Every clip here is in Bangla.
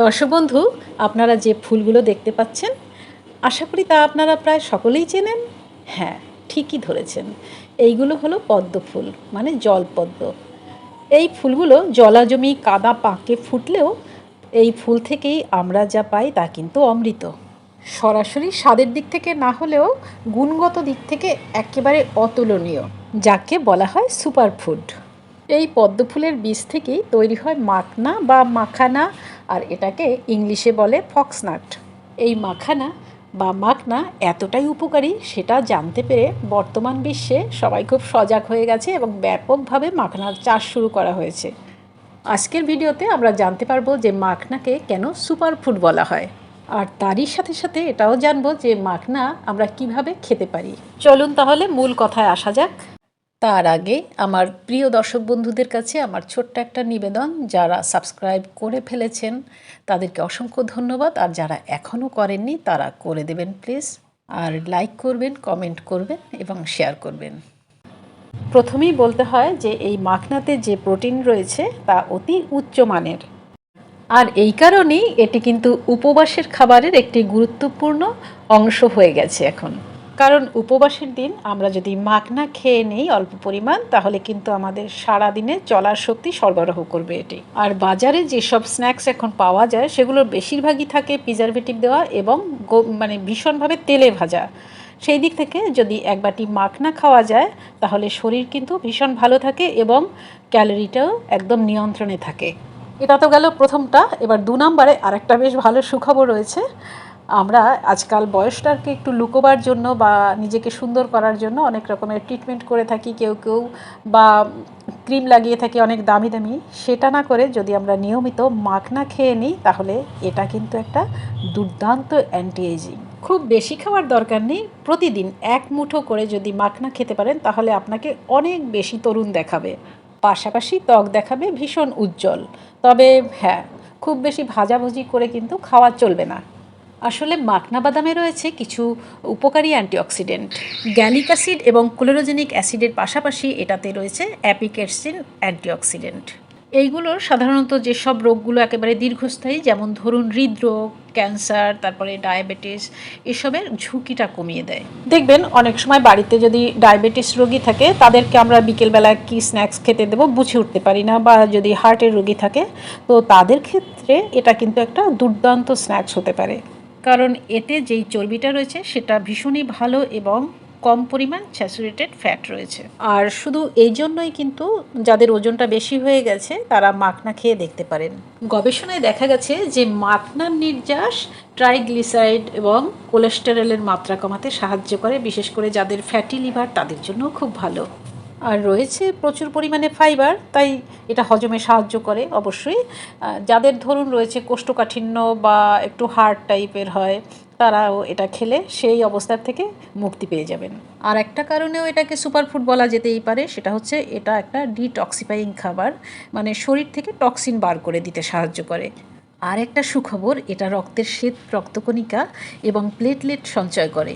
দর্শক বন্ধু, আপনারা যে ফুলগুলো দেখতে পাচ্ছেন, আশা করি তা আপনারা প্রায় সকলেই চেনেন। হ্যাঁ ঠিকই ধরেছেন। এইগুলো হলো পদ্ম ফুল মানে জলপদ্ম। এই ফুলগুলো জলাজমি কাদা পাঁকে ফুটলেও এই ফুল থেকেই আমরা যা পাই তা কিন্তু অমৃত। সরাসরি স্বাদের দিক থেকে না হলেও গুণগত দিক থেকে একেবারে অতুলনীয়, যাকে বলা হয় সুপার ফুড এই পদ্ম ফুলের বীজ থেকেই তৈরি হয় মাখনা বা মাখানা, আর এটাকে ইংলিশে বলে ফক্সনাট। এই মাখানা বা মাখনা এতটাই উপকারী সেটা জানতে পেরে বর্তমান বিশ্বে সবাই খুব সজাগ হয়ে গেছে এবং ব্যাপকভাবে মাখনার চাষ শুরু করা হয়েছে। আজকের ভিডিওতে আমরা জানতে পারব যে মাখনাকে কেন সুপার ফুড বলা হয়, আর তারই সাথে সাথে এটাও জানব যে মাখনা আমরা কীভাবে খেতে পারি। চলুন তাহলে মূল কথায় আসা যাক। তার আগে আমার প্রিয় দর্শক বন্ধুদের কাছে আমার ছোট্ট একটা নিবেদন। যারা সাবস্ক্রাইব করে ফেলেছেন, তাদেরকে অসংখ্য ধন্যবাদ। আর যারা এখনও করেননি, তারা করে দেবেন প্লিজ। আর লাইক করবেন, কমেন্ট করবেন এবং শেয়ার করবেন। প্রথমেই বলতে হয় যে, এই মাখনাতে যে প্রোটিন রয়েছে, তা অতি উচ্চমানের আর এই কারণেই এটি কিন্তু উপবাসের খাবারের একটি গুরুত্বপূর্ণ অংশ হয়ে গেছে এখন। কারণ উপবাসের দিন আমরা যদি মাখনা খেয়ে নেই অল্প পরিমাণ, তাহলে কিন্তু আমাদের সারা দিনে চলার শক্তি সরবরাহ করবে এটি। আর বাজারে যেসব স্ন্যাক্স এখন পাওয়া যায় সেগুলোর বেশিরভাগই থাকে প্রিজারভেটিভ দেওয়া এবং মানে ভীষণভাবে তেলে ভাজা। সেই দিক থেকে যদি এক বাটি মাখনা খাওয়া যায়, তাহলে শরীর কিন্তু ভীষণ ভালো থাকে এবং ক্যালোরিটাও একদম নিয়ন্ত্রণে থাকে। এটা তো গেল প্রথমটা। এবার দু নম্বরে আরেকটা বেশ ভালো সুখবর রয়েছে। আমরা আজকাল বয়সটাকে একটু লুকোবার জন্য বা নিজেকে সুন্দর করার জন্য অনেক রকমের ট্রিটমেন্ট করে থাকি, কেউ কেউ বা ক্রিম লাগিয়ে থাকি অনেক দামি দামি, সেটা না করে যদি আমরা নিয়মিত মাখনা খেয়ে নিই, তাহলে এটা কিন্তু একটা দুর্দান্ত অ্যান্টি এজিং খুব বেশি খাওয়ার দরকার নেই, প্রতিদিন এক মুঠো করে যদি মাখনা খেতে পারেন, তাহলে আপনাকে অনেক বেশি তরুণ দেখাবে। পাশাপাশি ত্বক দেখাবে, ভীষণ উজ্জ্বল। তবে হ্যাঁ খুব বেশি ভাজাভুজি করে কিন্তু খাওয়া চলবে না। আসলে মাখনা বাদামে রয়েছে কিছু উপকারী অ্যান্টিঅক্সিডেন্ট। গ্যালিক অ্যাসিড এবং ক্লোরোজেনিক অ্যাসিডের পাশাপাশি এটাতে রয়েছে অ্যাপিকেটসিন অ্যান্টিঅক্সিডেন্ট। এইগুলোর সাধারণত যেসব রোগগুলো একেবারে দীর্ঘস্থায়ী, যেমন ধরুন হৃদরোগ, ক্যান্সার, তারপরে ডায়াবেটিস, এসবের ঝুঁকিটা কমিয়ে দেয়। দেখবেন, অনেক সময় বাড়িতে যদি ডায়াবেটিস রোগী থাকে, তাদেরকে আমরা বিকেলবেলা কি স্ন্যাক্স খেতে দেবো বুঝে উঠতে পারি না, বা যদি হার্টের রোগী থাকে, তো তাদের ক্ষেত্রে এটা কিন্তু একটা দুর্দান্ত স্ন্যাক্স হতে পারে। কারণ এতে যেই চর্বিটা রয়েছে সেটা ভীষণই ভালো এবং কম পরিমাণ স্যাচুরেটেড ফ্যাট রয়েছে। আর শুধু এই জন্যই কিন্তু যাদের ওজনটা বেশি হয়ে গেছে, তারা মাখনা খেয়ে দেখতে পারেন। গবেষণায় দেখা গেছে যে মাখনার নির্যাস ট্রাইগ্লিসাইড এবং কোলেস্টেরলের মাত্রা কমাতে সাহায্য করে, বিশেষ করে যাদের ফ্যাটি লিভার, তাদের জন্য খুব ভালো। আর রয়েছে প্রচুর পরিমাণে ফাইবার, তাই এটা হজমে সাহায্য করে, অবশ্যই। যাদের ধরুন রয়েছে কোষ্ঠকাঠিন্য বা একটু হার্ড টাইপের হয়, তারাও এটা খেলে সেই অবস্থার থেকে মুক্তি পেয়ে যাবেন। আর একটা কারণেও এটাকে সুপারফুড বলা যেতেই পারে, সেটা হচ্ছে এটা একটা ডিটক্সিফাইং খাবার মানে শরীর থেকে টক্সিন বার করে দিতে সাহায্য করে। আর একটা সুখবর, এটা রক্তের শ্বেত রক্তকণিকা এবং প্লেটলেট সঞ্চয় করে।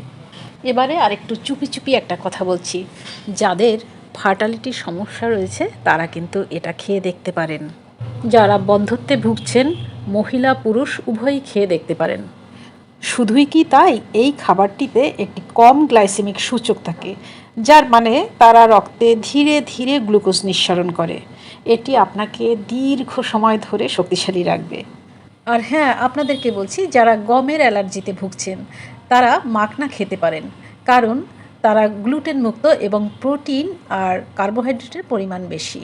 এবারে আরেকটু চুপি চুপি একটা কথা বলছি। যাদের ফার্টালিটির সমস্যা রয়েছে, তারা কিন্তু এটা খেয়ে দেখতে পারেন। যারা বন্ধত্বে ভুগছেন, মহিলা, পুরুষ উভয়ই খেয়ে দেখতে পারেন। শুধুই কি তাই? এই খাবারটিতে একটি কম গ্লাইসেমিক সূচক থাকে, যার মানে তারা রক্তে ধীরে ধীরে গ্লুকোজ নিঃসরণ করে। এটি আপনাকে দীর্ঘ সময় ধরে শক্তিশালী রাখবে। আর হ্যাঁ আপনাদেরকে বলছি, যারা গমের অ্যালার্জিতে ভুগছেন, তারা মাখনা খেতে পারেন। কারণ তারা গ্লুটেন মুক্ত এবং প্রোটিন আর কার্বোহাইড্রেটের পরিমাণ বেশি।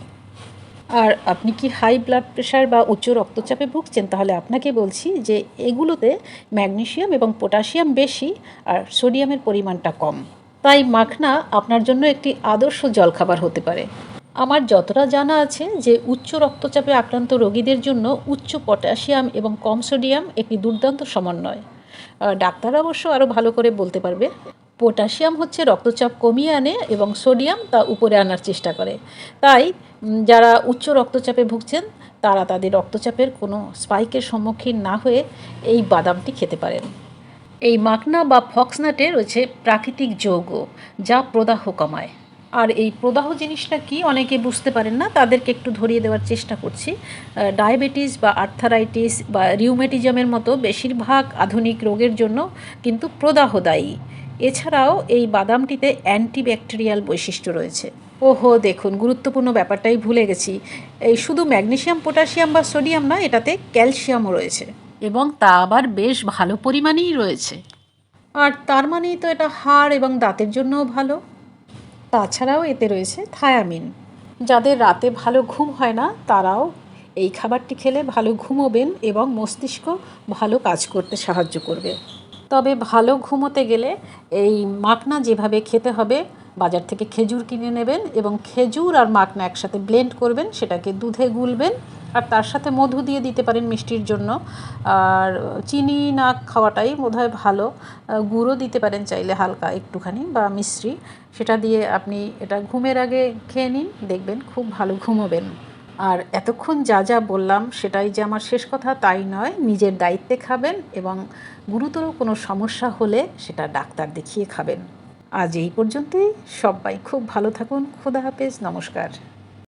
আর আপনি কি হাই ব্লাড প্রেশার বা উচ্চ রক্তচাপে ভুগছেন? তাহলে আপনাকে বলছি যে এগুলোতে ম্যাগনেশিয়াম এবং পটাশিয়াম বেশি আর সোডিয়ামের পরিমাণটা কম। তাই মাখনা আপনার জন্য একটি আদর্শ জলখাবার হতে পারে। আমার যতটা জানা আছে যে উচ্চ রক্তচাপে আক্রান্ত রোগীদের জন্য উচ্চ পটাশিয়াম এবং কম সোডিয়াম একটি দুর্দান্ত সমন্বয়। ডাক্তার অবশ্য আরও ভালো করে বলতে পারবে। পটাশিয়াম হচ্ছে রক্তচাপ কমিয়ে আনে এবং সোডিয়াম তা উপরে আনার চেষ্টা করে। তাই যারা উচ্চ রক্তচাপে ভুগছেন, তারা তাদের রক্তচাপের কোনো স্পাইকের সম্মুখীন না হয়ে এই বাদামটি খেতে পারেন। এই মাকনা বা ফক্সনাটে রয়েছে প্রাকৃতিক যৌগ, যা প্রদাহ কমায়। আর এই প্রদাহ জিনিসটা কি অনেকে বুঝতে পারেন না, তাদেরকে একটু ধরিয়ে দেওয়ার চেষ্টা করছি। ডায়াবেটিস বা আর্থারাইটিস বা রিউমেটিজমের মতো বেশিরভাগ আধুনিক রোগের জন্য কিন্তু প্রদাহ দায়ী। এছাড়াও এই বাদামটিতে অ্যান্টিব্যাকটেরিয়াল বৈশিষ্ট্য রয়েছে। ওহো দেখুন গুরুত্বপূর্ণ ব্যাপারটাই ভুলে গেছি। এই শুধু ম্যাগনেসিয়াম পটাশিয়াম বা সোডিয়াম না এটাতে ক্যালসিয়ামও রয়েছে। এবং তা আবার বেশ ভালো পরিমাণেই রয়েছে। আর তার মানেই তো এটা হাড় এবং দাঁতের জন্যও ভালো। তাছাড়াও এতে রয়েছে থায়ামিন। যাদের রাতে ভালো ঘুম হয় না তারাও এই খাবারটি খেলে ভালো ঘুমোবেন এবং মস্তিষ্ক ভালো কাজ করতে সাহায্য করবে। তবে ভালো ঘুমোতে গেলে এই মাখনা যেভাবে খেতে হবে, বাজার থেকে খেজুর কিনে নেবেন এবং খেজুর আর মাখনা একসাথে ব্লেন্ড করবেন, সেটাকে দুধে গুলবেন আর তার সাথে মধু দিয়ে দিতে পারেন মিষ্টির জন্য। আর চিনি না খাওয়াটাই বোধহয় ভালো। গুঁড়ো দিতে পারেন চাইলে হালকা একটুখানি বা মিশ্রি। সেটা দিয়ে আপনি এটা ঘুমের আগে খেয়ে নিন, দেখবেন খুব ভালো ঘুমোবেন। আর এতক্ষণ যা যা বললাম সেটাই যে আমার শেষ কথা তাই নয়, নিজের দায়িত্বে খাবেন এবং গুরুতর কোনো সমস্যা হলে সেটা ডাক্তার দেখিয়ে খাবেন। আজ এই পর্যন্তই। সবাই খুব ভালো থাকুন। খুদা হাফেজ। নমস্কার।